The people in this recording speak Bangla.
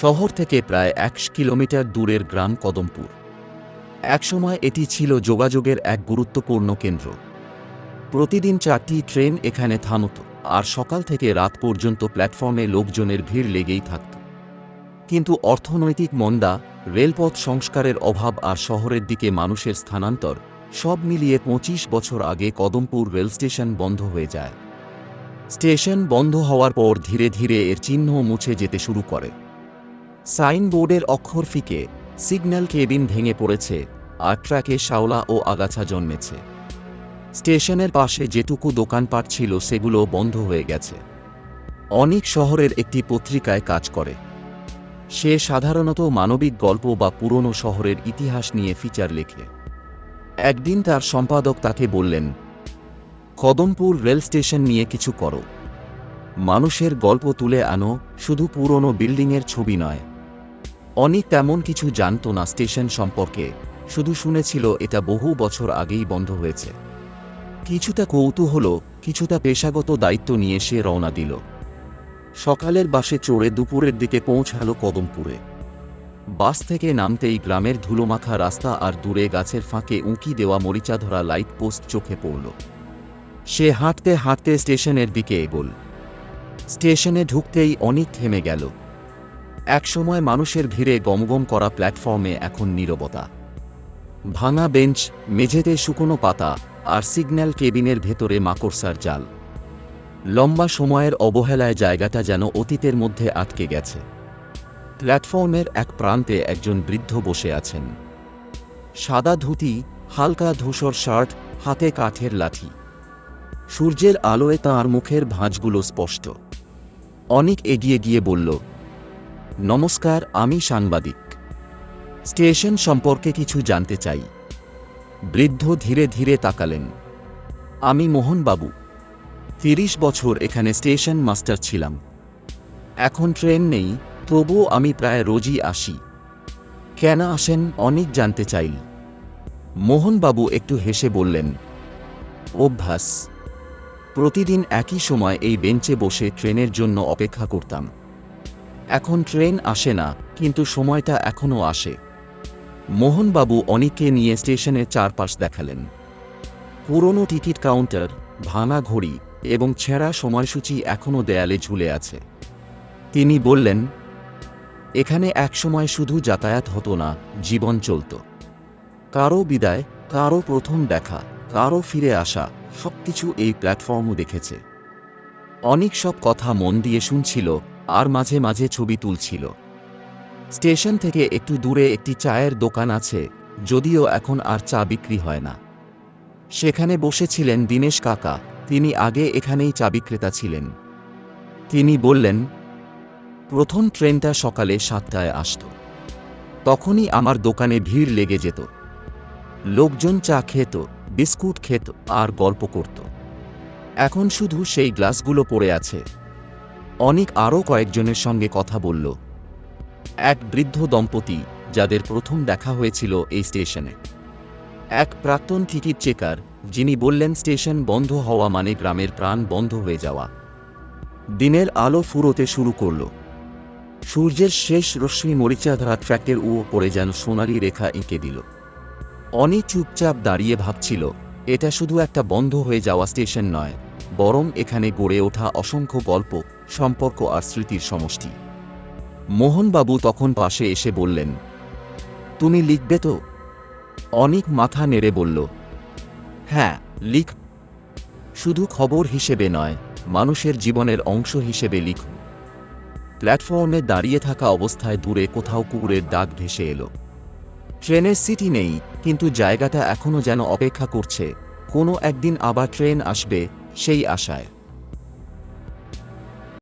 শহর থেকে প্রায় এক কিলোমিটার দূরের গ্রাম কদমপুর। একসময় এটি ছিল যোগাযোগের এক গুরুত্বপূর্ণ কেন্দ্র। প্রতিদিন চারটি ট্রেন এখানে থামত, আর সকাল থেকে রাত পর্যন্ত প্ল্যাটফর্মে লোকজনের ভিড় লেগেই থাকত। কিন্তু অর্থনৈতিক মন্দা, রেলপথ সংস্কারের অভাব আর শহরের দিকে মানুষের স্থানান্তর, সব মিলিয়ে পঁচিশ বছর আগে কদমপুর রেল স্টেশন বন্ধ হয়ে যায়। স্টেশন বন্ধ হওয়ার পর ধীরে ধীরে এর চিহ্ন মুছে যেতে শুরু করে। সাইনবোর্ডের অক্ষর ফিকে সিগন্যাল কেবিন ভেঙে পড়েছে, আর ট্র্যাকে শাওলা ও আগাছা জন্মেছে। স্টেশনের পাশে যেটুকু দোকানপাট ছিল সেগুলো বন্ধ হয়ে গেছে। অনেক শহরের একটি পত্রিকায় কাজ করে। সে সাধারণত মানবিক গল্প বা পুরনো শহরের ইতিহাস নিয়ে ফিচার লেখে। একদিন তার সম্পাদক তাকে বললেন, কদমপুর রেল স্টেশন নিয়ে কিছু করো। মানুষের গল্প তুলে আনো, শুধু পুরনো বিল্ডিংয়ের ছবি নয়। অনেক তেমন কিছু জানত না স্টেশন সম্পর্কে, শুধু শুনেছিল এটা বহু বছর আগেই বন্ধ হয়েছে। কিছুটা কৌতূহল কিছুটা পেশাগত দায়িত্ব নিয়ে সে রওনা দিল। সকালের বাসে চড়ে দুপুরের দিকে পৌঁছালো কদমপুরে। বাস থেকে নামতেই গ্রামের ধুলোমাখা রাস্তা আর দূরে গাছের ফাঁকে উঁকি দেওয়া মরিচা ধরা লাইট পোস্ট চোখে পড়ল। সে হাঁটতে হাঁটতে স্টেশনের দিকে এগোল। স্টেশনে ঢুকতেই অনেক থেমে গেল। একসময় মানুষের ভিড়ে গমগম করা প্ল্যাটফর্মে এখন নীরবতা। ভাঙা বেঞ্চ, মেঝেতে শুকনো পাতা আর সিগন্যাল কেবিনের ভেতরে মাকড়সার জাল। লম্বা সময়ের অবহেলায় জায়গাটা যেন অতীতের মধ্যে আটকে গেছে। প্ল্যাটফর্মের এক প্রান্তে একজন বৃদ্ধ বসে আছেন। সাদা ধুতি, হালকা ধূসর শার্ট, হাতে কাঠের লাঠি। সূর্যের আলোয় তাঁর মুখের ভাঁজগুলো স্পষ্ট। অনেক এগিয়ে গিয়ে বলল নমস্কার, আমি সাংবাদিক। স্টেশন সম্পর্কে কিছু জানতে চাই। বৃদ্ধ ধীরে ধীরে তাকালেন। আমি মোহনবাবু, তিরিশ বছর এখানে স্টেশন মাস্টার ছিলাম। এখন ট্রেন নেই, তবুও আমি প্রায় রোজই আসি। কেন আসেন অনেক জানতে চাই। মোহনবাবু একটু হেসে বললেন, অভ্যাস। প্রতিদিন একই সময় এই বেঞ্চে বসে ট্রেনের জন্য অপেক্ষা করতাম। এখন ট্রেন আসে না, কিন্তু সময়টা এখনও আসে। মোহনবাবু অনেককে নিয়ে স্টেশনের চারপাশ দেখালেন। পুরনো টিকিট কাউন্টার, ভাঙা ঘড়ি এবং ছেঁড়া সময়সূচি এখনও দেয়ালে ঝুলে আছে। তিনি বললেন, এখানে একসময় শুধু যাতায়াত হতো না, জীবন চলত। কারও বিদায় কারও প্রথম দেখা কারও ফিরে আসা, সবকিছু এই প্ল্যাটফর্মও দেখেছে। অনেক সব কথা মন দিয়ে শুনছিল আর মাঝে মাঝে ছবি তুলছিল। স্টেশন থেকে একটু দূরে একটি চায়ের দোকান আছে, যদিও এখন আর চা বিক্রি হয় না। সেখানে বসেছিলেন দীনেশ কাকা, তিনি আগে এখানেই চা বিক্রেতা ছিলেন। তিনি বললেন, প্রথম ট্রেনটা সকালে সাতটায় আসত। তখনই আমার দোকানে ভিড় লেগে যেত। লোকজন চা খেত, বিস্কুট খেত আর গল্প করত। এখন শুধু সেই গ্লাসগুলো পড়ে আছে। অনেক আরও কয়েকজনের সঙ্গে কথা বলল। এক বৃদ্ধ দম্পতি, যাদের প্রথম দেখা হয়েছিল এই স্টেশনে। এক প্রাক্তন টিকিট চেকার যিনি বললেন স্টেশন বন্ধ হওয়া মানে গ্রামের প্রাণ বন্ধ হয়ে যাওয়া। দিনের আলো ফুরোতে শুরু করল। সূর্যের শেষ রশ্মি মরিচাধারা ট্র্যাকের উ পড়ে যেন সোনালি রেখা এঁকে দিল। অনেক চুপচাপ দাঁড়িয়ে ভাবছিল, এটা শুধু একটা বন্ধ হয়ে যাওয়া স্টেশন নয়। বরং এখানে গড়ে ওঠা অসংখ্য গল্প, সম্পর্ক আর স্মৃতির সমষ্টি। মোহনবাবু তখন পাশে এসে বললেন, তুমি লিখবে তো? অনেক মাথা নেড়ে বলল হ্যাঁ লিখ। শুধু খবর হিসেবে নয়, মানুষের জীবনের অংশ হিসেবে লিখ। প্ল্যাটফর্মে দাঁড়িয়ে থাকা অবস্থায় দূরে কোথাও কুকুরের দাগ ভেসে এলো। ট্রেনের সিটি নেই, কিন্তু জায়গাটা এখনও যেন অপেক্ষা করছে। কোনো একদিন আবার ট্রেন আসবে সেই আশায়।